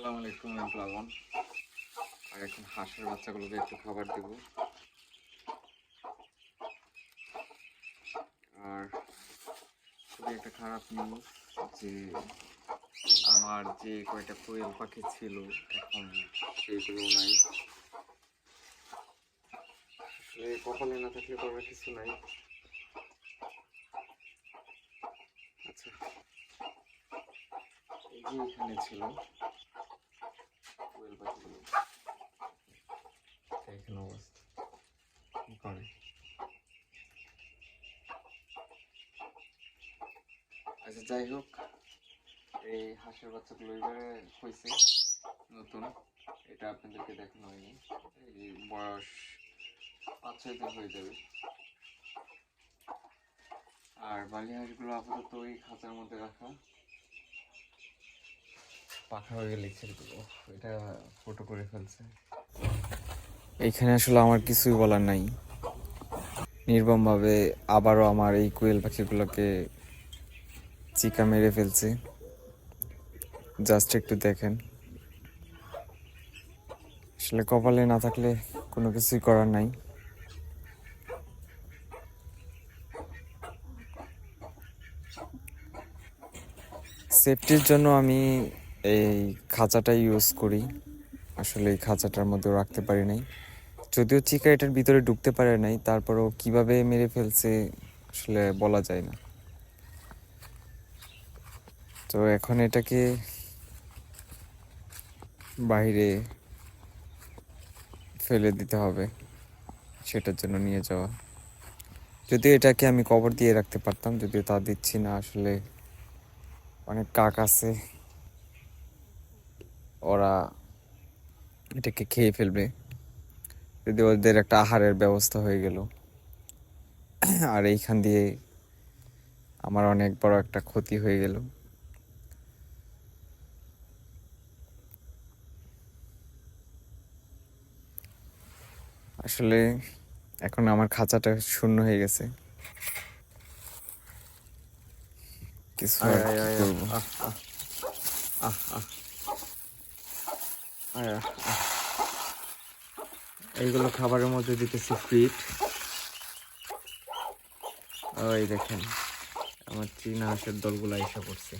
আসসালামু আলাইকুম আমি প্লাবন আর এখন হাঁসের বাচ্চাগুলোকে একটু খাবার দেব। আর খুবই একটা খারাপ নিউজ যে আমার যে কয়টা কোয়েল পাখি ছিল, এখন সেইগুলো নাই। কপালে না থাকলে করার কিছু নাই। আচ্ছা এই যে এখানে ছিল কোয়েল পাখিগুলো এখানে অবস্থা কি করে আচ্ছা যাই হোক, এই হাঁসের বাচ্চাগুলো এবারে হয়েছে নতুন। এটা আপনাদেরকে দেখানো হয়নি। এই বয়স পাঁচ, ছয় দিন হয়ে যাবে। আর বালি হাঁসগুলো আপাতত ওই খাঁচার মধ্যে রাখা। পাখা হয়ে গেলে দেবো এটা ফটো করে ফেলছে। এইখানে আসলে আমার কিছুই বলার নাই। নির্মমভাবে আবারও আমার এই কোয়েল পাখিগুলোকে চিকা মেরে ফেলছে। জাস্ট একটু দেখেন। আসলে কপালে না থাকলে কোনো কিছুই করার নাই। সেফটির জন্য আমি এই খাঁচাটা ইউজ করি। আসলে এই খাঁচাটার মধ্যেও রাখতে পারি নাই। যদিও চিকা এটার ভিতরে ঢুকতে পারে নাই, তারপরও কীভাবে মেরে ফেলছে আসলে বলা যায় না। তো এখন এটাকে বাইরে ফেলে দিতে হবে, সেটার জন্য নিয়ে যাওয়া। যদিও এটাকে আমি কবর দিয়ে রাখতে পারতাম, যদিও তা দিচ্ছি না, আসলে অনেক কাক আছে, ওরা এটাকে খেয়ে ফেলবে। যদি ওদের একটা আহারের ব্যবস্থা হয়ে গেল। আর এইখান দিয়ে আমার অনেক বড় একটা ক্ষতি হয়ে গেল। আসলে এখন আমার খাঁচাটা শূন্য হয়ে গেছে। কিছু আয়, আয়, আয়। আয়। এইগুলো খাবারের মধ্যে দিতেছি ফিট ওই দেখেন আমার চীনা হাঁসের দলগুলো এসে পড়ছে।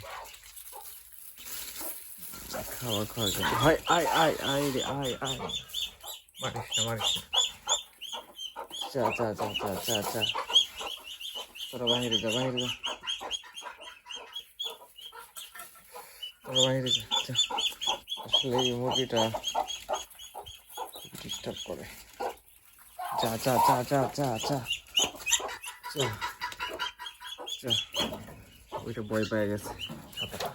খাবার খাওয়া জন্য। হাই আয় আয় আয় রে আয় আয়। মারিস না মারিস না। চা চা চা চা চা চা তোরা বাহিরে যা বাহিরে যা তোরা বাহিরে যা যা আসলে এই মুরগিটা ডিস্টার্ব করে যা যা যা যা যা যা যা যা ওইটা ভয় পেয়ে গেছে সাঁতারটা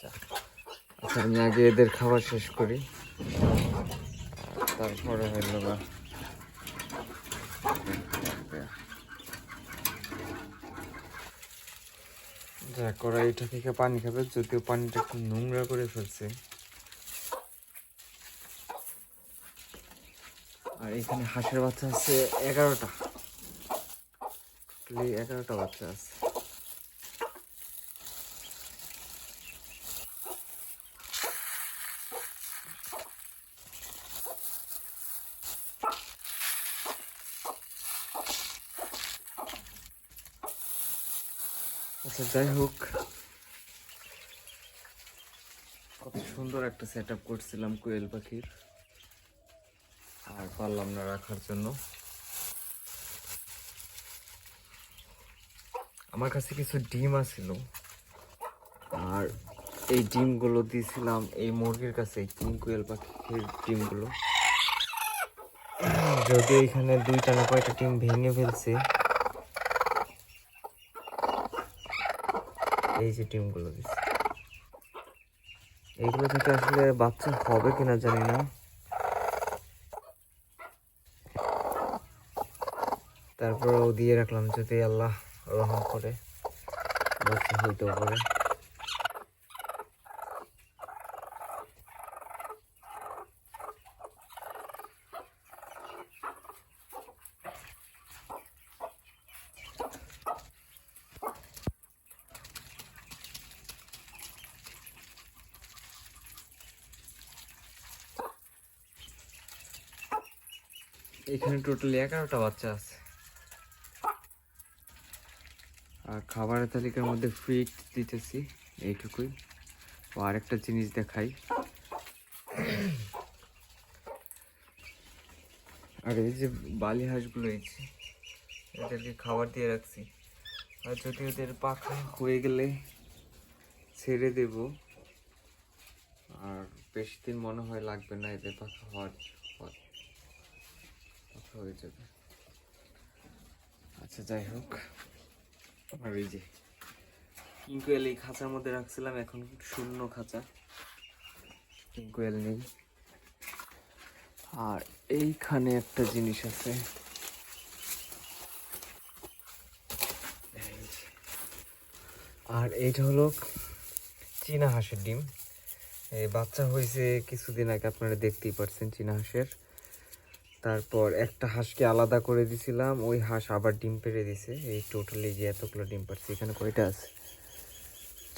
যা আচ্ছা আমি আগে এদের খাবার শেষ করি তারপরে হইল বা যা কড়াইটা থেকে পানি খাবে, যদিও পানিটা একটু নোংরা করে ফেলছে। আর এখানে হাঁসের বাচ্চা আছে এগারোটা। এগারোটা বাচ্চা আছে। আচ্ছা যাই হোক। কত সুন্দর একটা সেট আপ করছিলাম কোয়েল পাখির। আর পারলাম না রাখার জন্য। আমার কাছে কিছু ডিম আছিল। আর এই ডিমগুলো দিয়েছিলাম, এই মুরগির কাছে কিং কোয়েল পাখির ডিমগুলো। যদি এখানে দুইটা না কয়টা ডিম ভেঙে ফেলছে এই যে ডিমগুলো দিচ্ছে। এইগুলো থেকে আসলে বাচ্চা হবে কিনা জানি না। তারপরেও দিয়ে রাখলাম যদি আল্লাহ রহম করে। বাচ্চা হইতেও পারে এখানে টোটালি এগারোটা বাচ্চা আছে। আর খাবারের তালিকার মধ্যে ফিট দিতেছি এইটুকুই। ও আরেকটা জিনিস দেখাই। আর এই যে বালি হাঁসগুলো এই এদেরকে খাবার দিয়ে রাখছি। আর যদি ওদের পাখা হয়ে গেলে ছেড়ে দেব। আর বেশি দিন মনে হয় লাগবে না এদের পাখা হওয়ার। হয়ে যাবে আচ্ছা যাই হোক। আর এই যে কিঙ্কুয়েল এই খাঁচার মধ্যে রাখছিলাম, এখন শূন্য খাঁচা। কিঙ্কুয়েল নেই। আর এইখানে একটা জিনিস আছে। আর এইটা হলো চীনা হাঁসের ডিম। এই বাচ্চা হয়েছে কিছুদিন আগে, আপনারা দেখতেই পারছেন চীনা হাঁসের। তারপর একটা হাঁসকে আলাদা করে দিছিলাম, ওই হাঁস আবার ডিম পেড়ে দিছে। এই টোটালি যে এতগুলো ডিম পারছে, এখানে কয়টা আছে?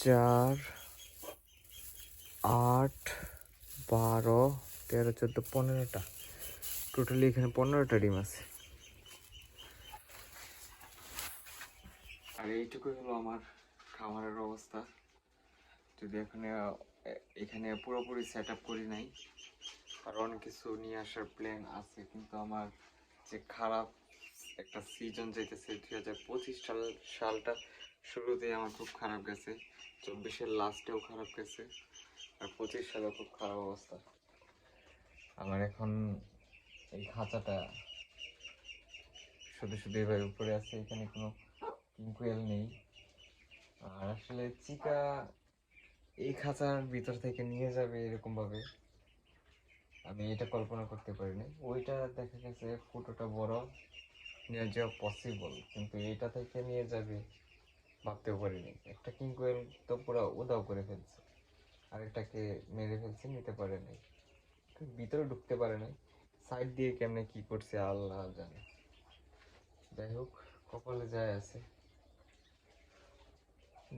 চার, আট, বারো, তেরো, চোদ্দ, পনেরোটা। টোটালি এখানে পনেরোটা ডিম আছে। আর এইটুকুই হলো আমার খামারের অবস্থা। যদি এখানে এখানে পুরোপুরি সেট আপ করি নাই আর অনেক কিছু নিয়ে আসার প্ল্যান আছে, কিন্তু আমার যে খারাপ একটা সিজন যেতেছে দুই হাজার পঁচিশ সাল, সালটা শুরুতেই আমার খুব খারাপ গেছে, চব্বিশের লাস্টেও খারাপ গেছে, আর পঁচিশ সালেও খুব খারাপ অবস্থা। আমার এখন এই খাঁচাটা শুধু শুধু এবার উপরে আছে, এখানে কোনো কিঙ্কুয়েল নেই। আর আসলে চিকা এই খাঁচার ভিতর থেকে নিয়ে যাবে এরকম ভাবে আমি এটা কল্পনা করতে পারিনি। ওইটা দেখা গেছে ফুটোটা বড়, নিয়ে যাওয়া পসিবল কিন্তু এটা থেকে নিয়ে যাবে ভাবতেও পারিনি। একটা কিঙ্কুয়েল তো পুরো উদাও করে ফেলছে আরেকটাকে মেরে ফেলছে, নিতে পারে নাই। ভিতরে ঢুকতে পারে নাই। সাইড দিয়ে কেমনে কি করছে আল্লাহ জানে। যাই হোক, কপালে যায় আছে।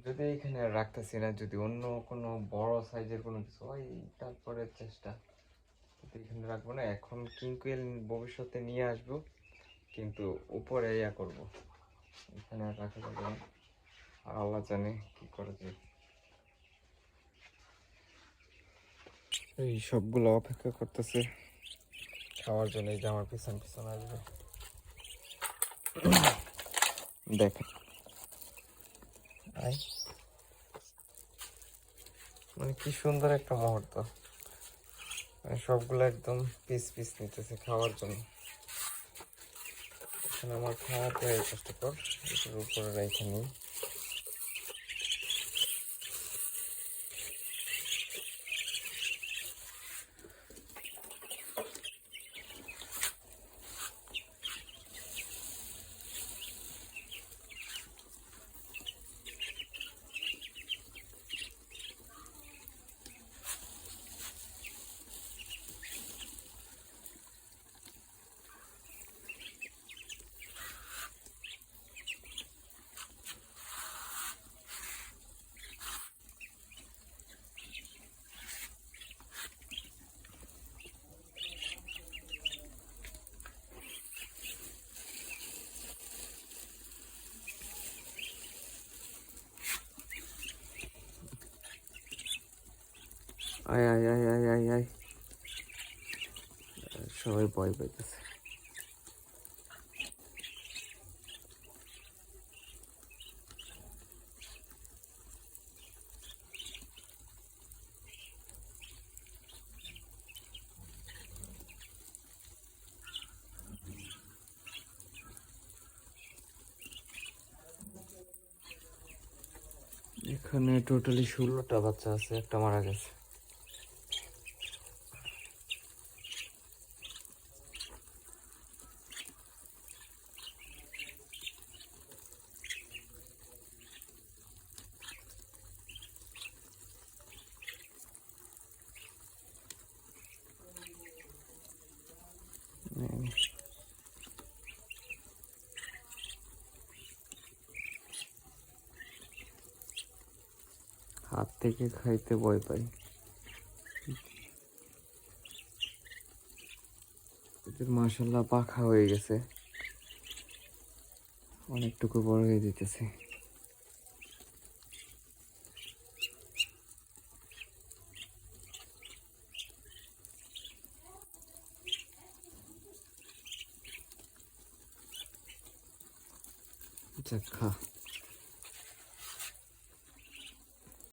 যদি এখানে রাখতেছি না, যদি অন্য কোনো বড় সাইজের কোনো কিছু হয়, তারপরে চেষ্টা। এখানে রাখব না, এখন কিঙ্কুয়েল ভবিষ্যতে নিয়ে আসব, কিন্তু উপরে ইয়া করব। এখানে আর রাখা যাবে না। আর আল্লাহ জানে কি করা যায়। এই সবগুলো অপেক্ষা করতেছে, খাওয়ার জন্য এই যে আমার পিছন পিছন আসবে। আয়। মানে কি সুন্দর একটা মুহূর্ত। সবগুলো একদম পিস পিস নিতেছে খাওয়ার জন্য। এখানে আমার খাওয়া কষ্টকর এটার উপরে রেখে নিই। আয় আয় আয় আয় আয় আয়। সবাই ভয় পাইতেছে। এখানে টোটালি ষোলোটা বাচ্চা আছে, একটা মারা গেছে। হাত থেকে খাইতে ভয় পাই। এদের মাসাল্লাহ পাখা হয়ে গেছে। অনেকটুকু বড় হয়ে যেতেছে। আচ্ছা খা।